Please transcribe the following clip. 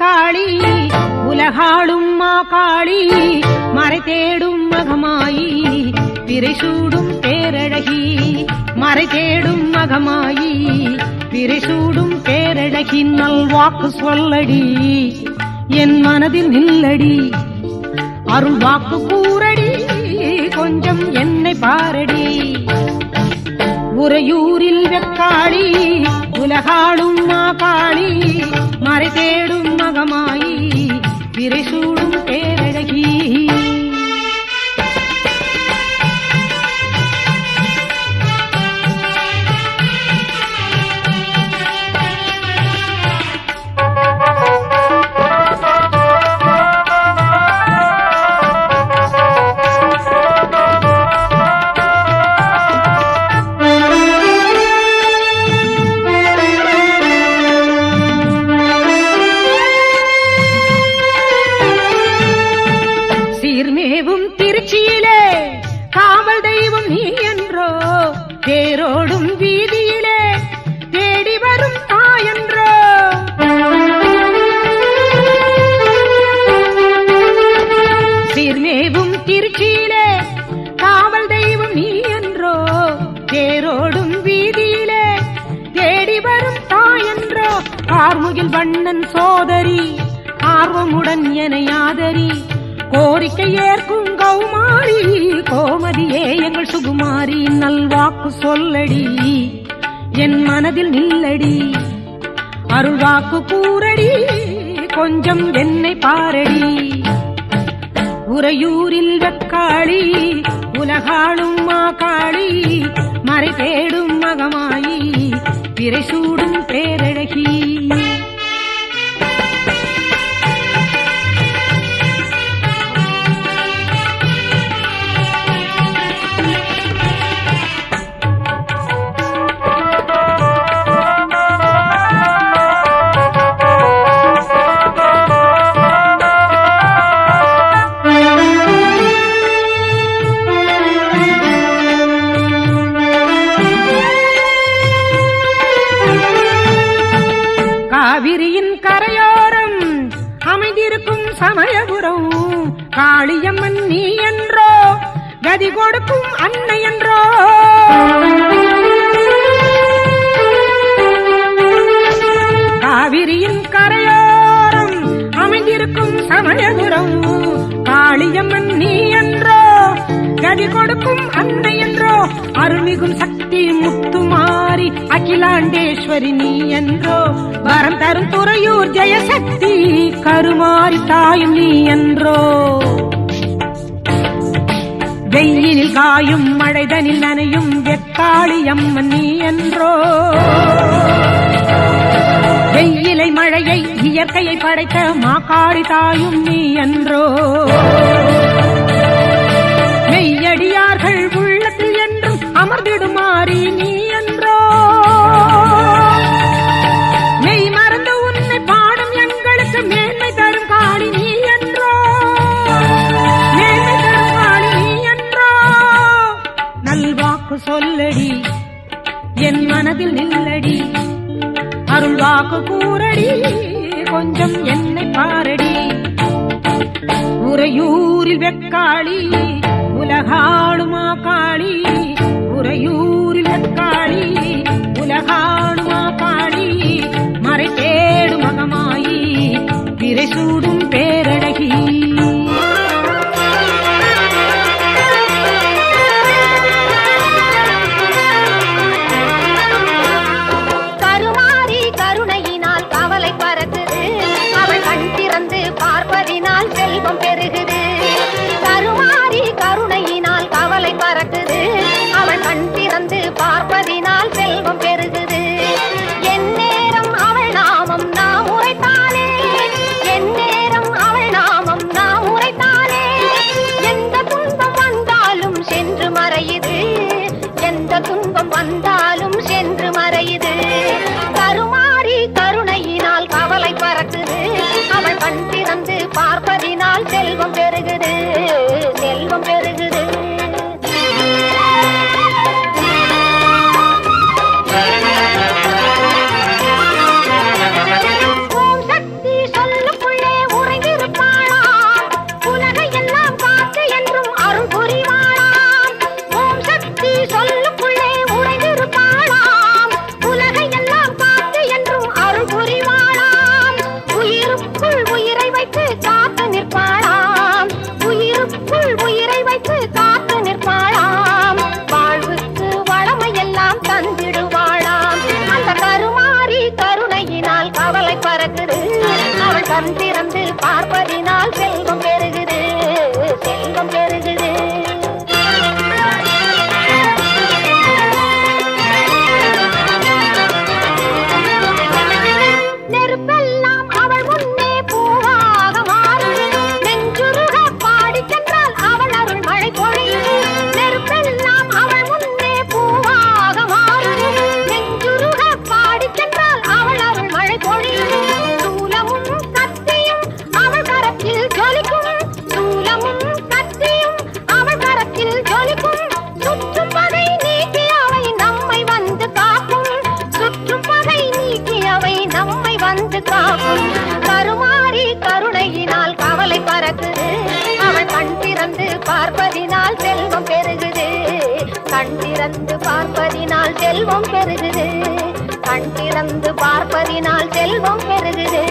காளி உலகாளும் மா காளி மறை தேடும் மகமாயி பிறை சூடும் பேரழகி மறை தேடும் மகமாயி பிறை சூடும் பேரழகி நல்வாக்கு சொல்லடி. என் மனதில் நில்லடி அருள் வாக்கு கூறடி கொஞ்சம் என்னை பாரடி. உறையூரில் வெக்காளி உலகாளும் மா காளி தேடும் மகமாயி பிறை சூடும் ஓடும் வீதியிலே தேடி வரும் தாயன்றோ. சீர்மேவும் திருச்சியிலே காவல் தெய்வம் நீ என்றோ. தேரோடும் வீதியிலே தேடி வரும் தாயன்றோ. ஆர்முகில் வண்ணன் சோதரி ஆர்வமுடன் என யாதரி கோரிக்கை ஏற்கும் கௌமா என் மனதில் நில்லடி அருள்வாக்கு கூறடி. கொஞ்சம் என்னை பாரடி. உறையூரில் வெக்காளி. உலகாளும் மாகாளி. மறை தேடும் மகமாயி. பிறை சூடும் பேரழகி. அமைந்திருக்கும் சமயபுரம். காளியம்மன் நீ என்றோ கதி கொடுக்கும் அன்னை என்றோ. அருள்மிகும் சக்தி முத்து மாறி அகிலாண்டேஸ்வரி நீ என்றோ வரம் தரும் துறையூர் ஜெயசக்தி கருமாறி தாயும் நீ என்றோ. வெயிலில் காயும் மழைதனில் நனையும் வெக்காளி அம்மன் நீ என்றோ. வெயிலை மழையை இயற்கையை படைத்த மாக்காளி தாயும் நீ என்றோ. வாக்கு கூறடி கொஞ்சம் என்னை பாரடி. உறையூரில் வெக்காளி உலகாளுமா காளி. உறையூரில் வெக்காளி உலகா கண் திறந்து கண் திறந்து பார்ப்பதினால் செல்வம் செல்வம் பெறுகிறது கண் திறந்து பார்ப்பதினால் செல்வம் பெறுகிறது